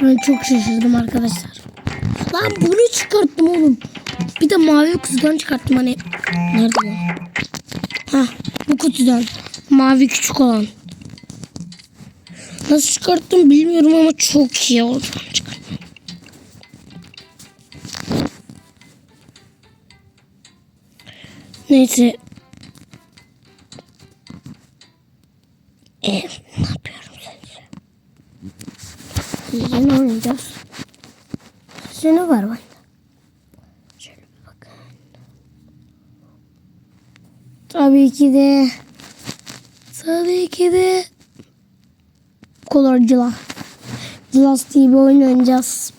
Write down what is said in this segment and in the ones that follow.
Ben çok şaşırdım arkadaşlar. Lan bunu çıkarttım oğlum. Bir de mavi kutudan çıkarttım hani. Nerede bu? Hah bu kutudan. Mavi küçük olan. Nasıl çıkarttım bilmiyorum ama çok iyi oldu. Neyse. E, ne? Sizce ne oynayacağız? Ne var bende? Şöyle bir bakın. Tabii ki de Tabii ki de Color Cılas diye bir oyun oynayacağız.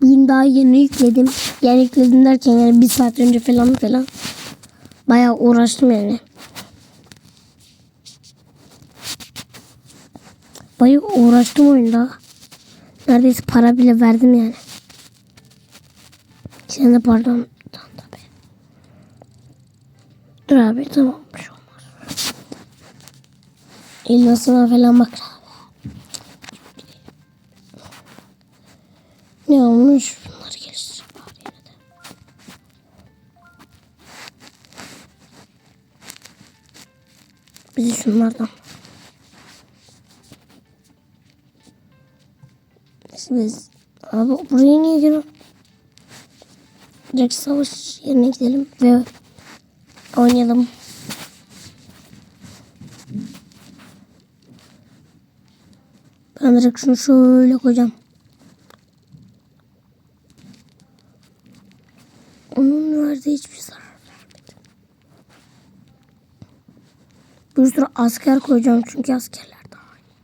Bugün daha yeni yükledim. Yani yükledim derken yani bir saat önce falan falan. Bayağı uğraştım yani. Bayağı uğraştım oyunda. Neredeyse para bile verdim yani. Sen de pardon. Dur abi tamam. Bir şey olmaz. İllasına falan bak abi. Ne olmuş? Bunları geliştir. Bizi şunlardan. Biz... Abi buraya niye giriyor? Direkt savaş yerine gidelim ve oynayalım. Ben direkt şunu şöyle koyacağım. Onun verdiği hiçbir zarar vermedi. Bir sürü asker koyacağım çünkü askerler daha iyi.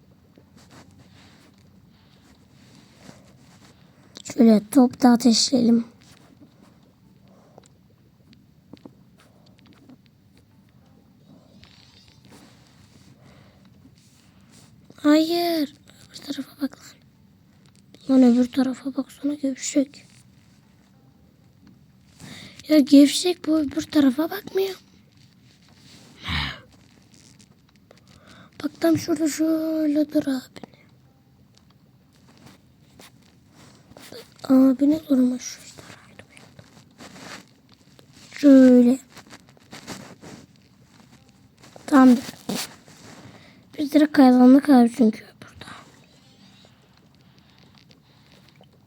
Şöyle top da ateşleyelim. Hayır. Öbür tarafa bak lan. Lan öbür tarafa baksana gevşek. Ya gevşek bu öbür tarafa bakmıyor. Bak tam şurada şöyle dur abini. Abine durmuş şu işte. Şöyle. Tamamdır. Biz direkt kayalanlık abi çünkü burada.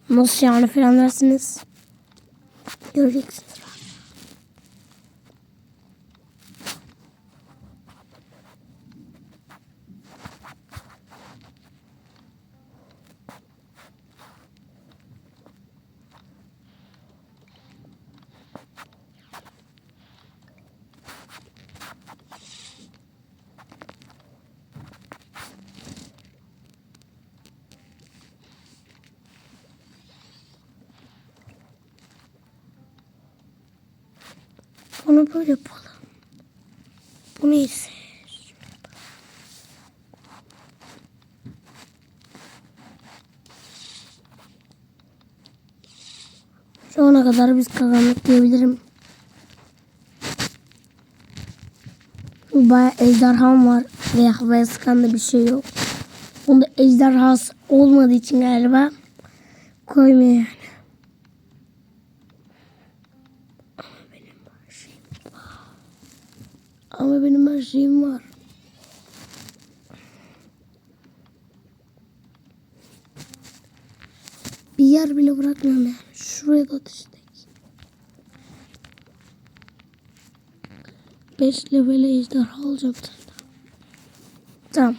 Nasıl yani falan dersiniz. Göreceksiniz. Bunu böyle yapalım. Bunu ise Şu ana kadar biz kazandık diyebilirim. Baya ejderham var ve havaya sıkan da bir şey yok. Bunda ejderhası olmadığı için galiba koymuyor yani. Ama benim her şeyim var. Bir yer bile bırakmıyorum yani. Şuraya da ateştek. 5 level ejderha alacağım senden. Tamam.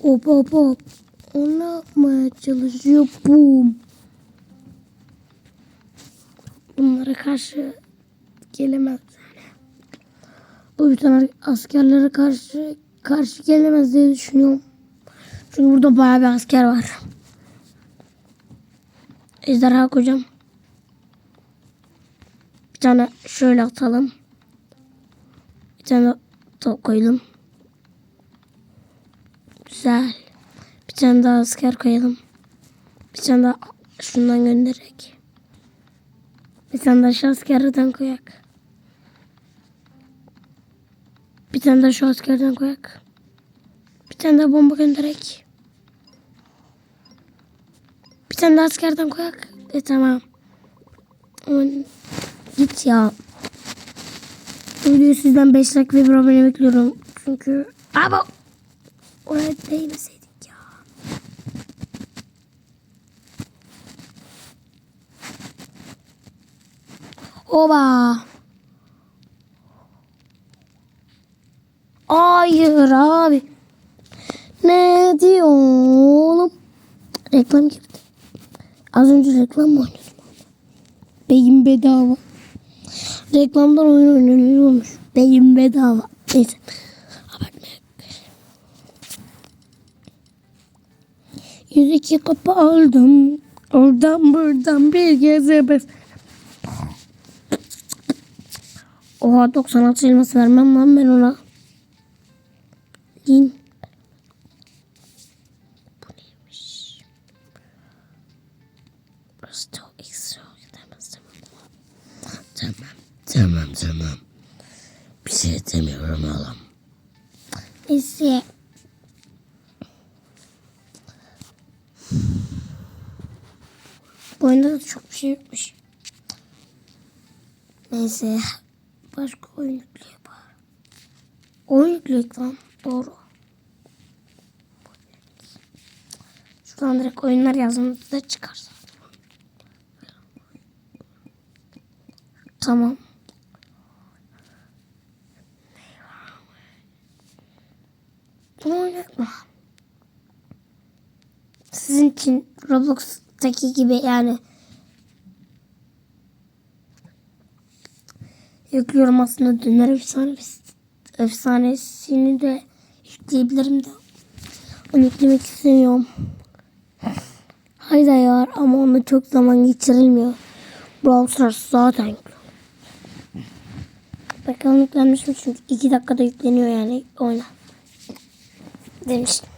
Hop hop hop. O yapmaya çalışıyor? Boom. Bunlara karşı gelemez. Bu bütün askerlere karşı karşı gelemez diye düşünüyorum. Çünkü burada bayağı bir asker var. Ejderha koyacağım. Bir tane şöyle atalım. Bir tane top koydum. Güzel. Tane daha asker koyalım. Bir tane daha şundan göndererek. Bir tane daha şu askerden koyak. Bir tane de şu askerden koyak. Bir tane de bomba gönderek. Bir tane de askerden koyak. E tamam. Aman git ya. Bu sizden 5 like ve bir abone bekliyorum. Çünkü... Ama oraya değmeseydik ya. Oba. Hayır abi. Ne diyor oğlum? Reklam girdi. Az önce reklam mı oynadım? Beyin bedava. Reklamdan oyun oynanıyormuş. Beyin bedava. Neyse. Abartmayalım. 102 kapı aldım. Oradan buradan bir geze. Oha 96 elması vermem lan ben ona. Lin. Bu neymiş? Burası çok ekstra gidemez tamam. Tamam, tamam, tamam. Bir şey demiyorum oğlum. Neyse. Bu oyunda da çok bir şey yokmuş. Neyse. Başka oyun. Oyun yükleyek lan. Doğru. Şuradan direkt oyunlar yazdığımızda çıkar. Tamam. Bunu oynatma. Sizin için Roblox'taki gibi yani yüklüyorum aslında Döner efsane efsanesini de yükleyebilirim de onu yüklemek istemiyorum. Hayda ya ama onda çok zaman geçirilmiyor. Brawl Stars zaten. Bakalım yüklenmiş mi çünkü 2 dakikada yükleniyor yani oyna demiştim.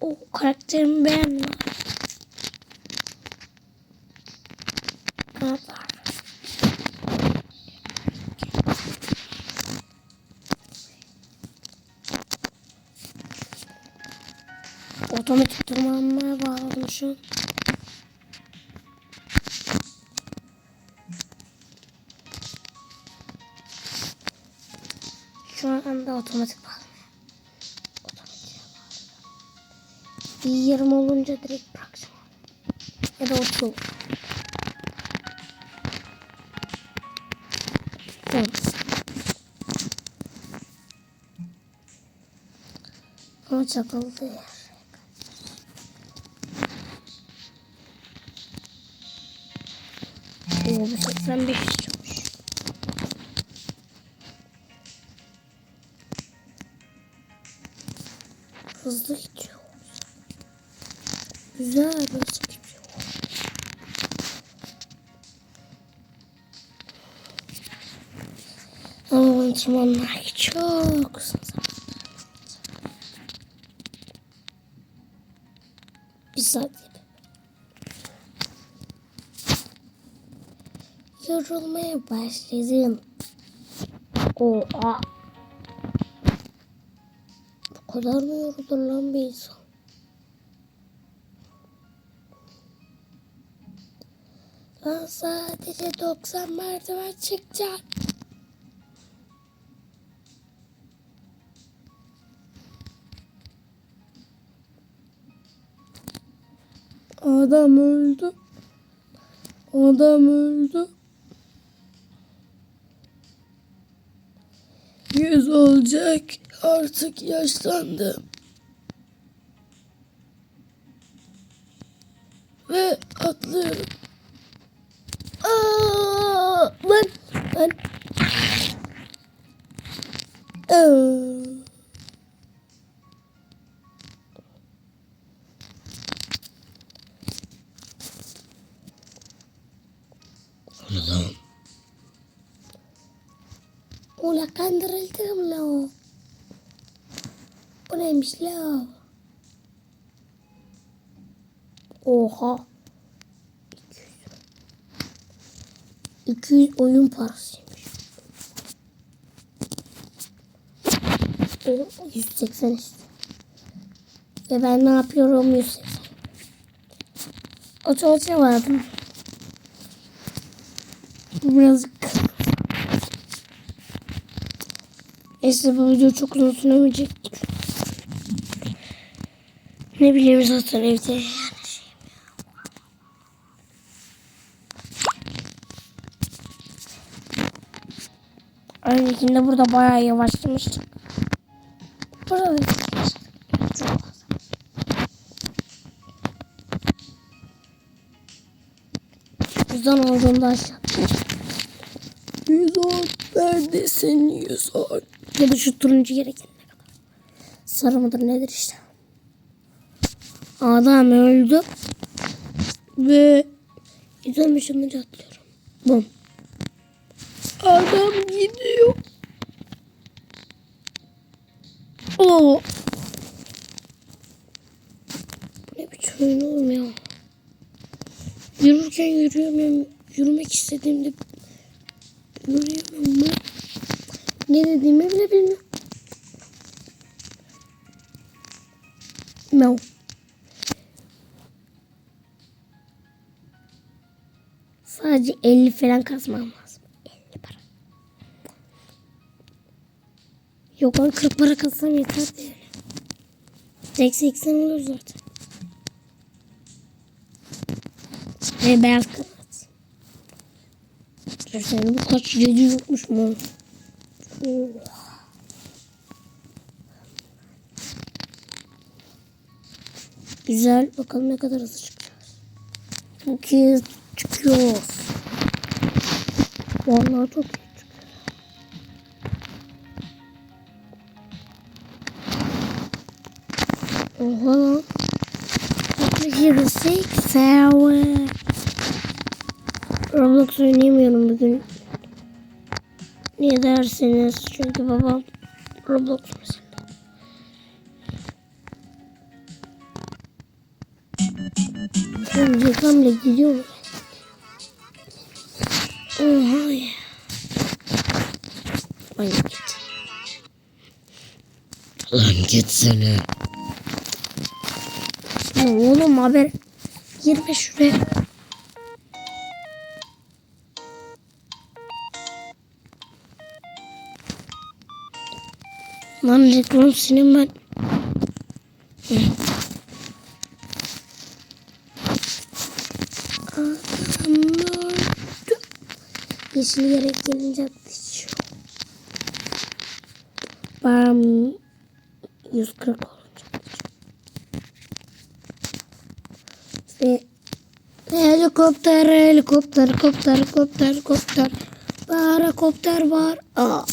O karakterimi beğendim. Otomatik tırmanmaya bağladım şu an. Şu anda otomatik bağlamaya. Bir yarım olunca direkt bırakacağım. Ya da otuz olur. Tamam. Ama çakıldı yer. Oo bu 85 istiyormuş. Hızlı gidiyor. Güzel hızlı gidiyor. Ama antrenmanlar çok uzun zaman. Bir saat Yorulmaya başladım. Oha. Bu kadar mı yorulur lan bir insan? Lan sadece 90 merdiven çıkacak. Adam öldü. Adam öldü. Yüz olacak. Artık yaşlandım. Ve atlıyorum. O? Oha. 200 oyun parasıymış. O 180 istiyor. Ve ben ne yapıyorum 180. Otomatik vardım. Birazcık Neyse bu video çok uzun süremeyecek. Ne bileyim zaten evde yani şey. Öncekinde burada bayağı yavaşlamıştık. Burada az. Yüzden olduğunda aşağı. Yüzon neredesin Yüzon? Ya da şu turuncu yere gelene kadar. Sarı mıdır nedir işte. Adam öldü. Ve Yüzon ışınlıca atlıyorum. Bum. Adam gidiyor. Oo. Ne biçim oyun oğlum ya. Yürürken yürüyemiyorum. Yürümek istediğimde yürüyemiyorum. Ne dediğimi bile bilmiyorum. No. Sadece 50 falan kazmam lazım. 50 para. Yok abi 40 para kazsam yeter de. Direkt 80 olur zaten. Ve beyaz kanat. Düşünsene bu kaç 700 yokmuş mu? Güzel. Bakalım ne kadar hızlı çıkacağız. İyi çıkıyoruz. Vallahi çok çıkıyor. Oha lan. Hero 6 Sour. Roblox oynayamıyorum bugün. Niye dersiniz? Çünkü babam Roblox mesela. Oğlum reklam bile gidiyor mu? Oha ya. Ay git. Lan gitsene. Ya oğlum haber. Girme şuraya. Lan reklam senin. Yeşil yere gelince atlayacağım. Bam 140 olunca. Ve helikopter, helikopter, helikopter, helikopter, helikopter. Helikopter var. Aa.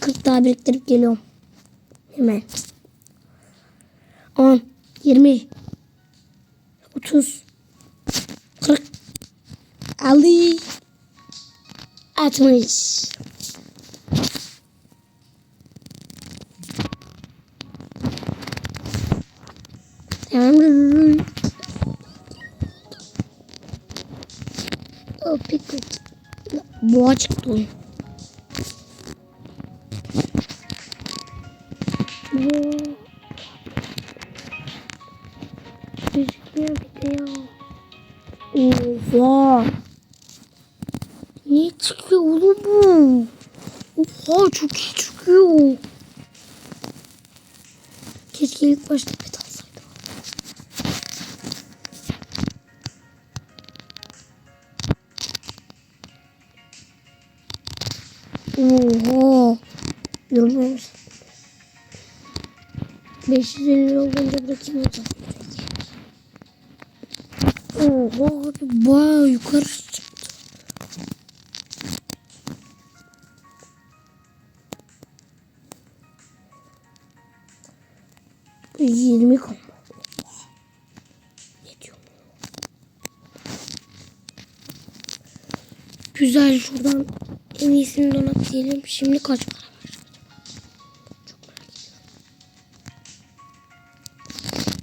40 daha biriktirip geliyorum. Hemen. 10, 20, 30, 40, 50, 60. Tamam. O pickle. Boğa çıktı. Oha çok iyi çıkıyor. Keşke ilk başta pet alsaydım. Oha. Yorulmamış. 550 olunca bırakayım o zaman. Oha bayağı yukarı 20 kombo. Güzel şuradan en iyisini donat. Şimdi kaç para var? Çok merak ediyorum.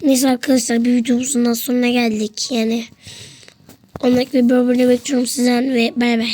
Neyse arkadaşlar bir videomuzun sonuna geldik. Yani 10 bir bölümde bekliyorum sizden ve bay bay.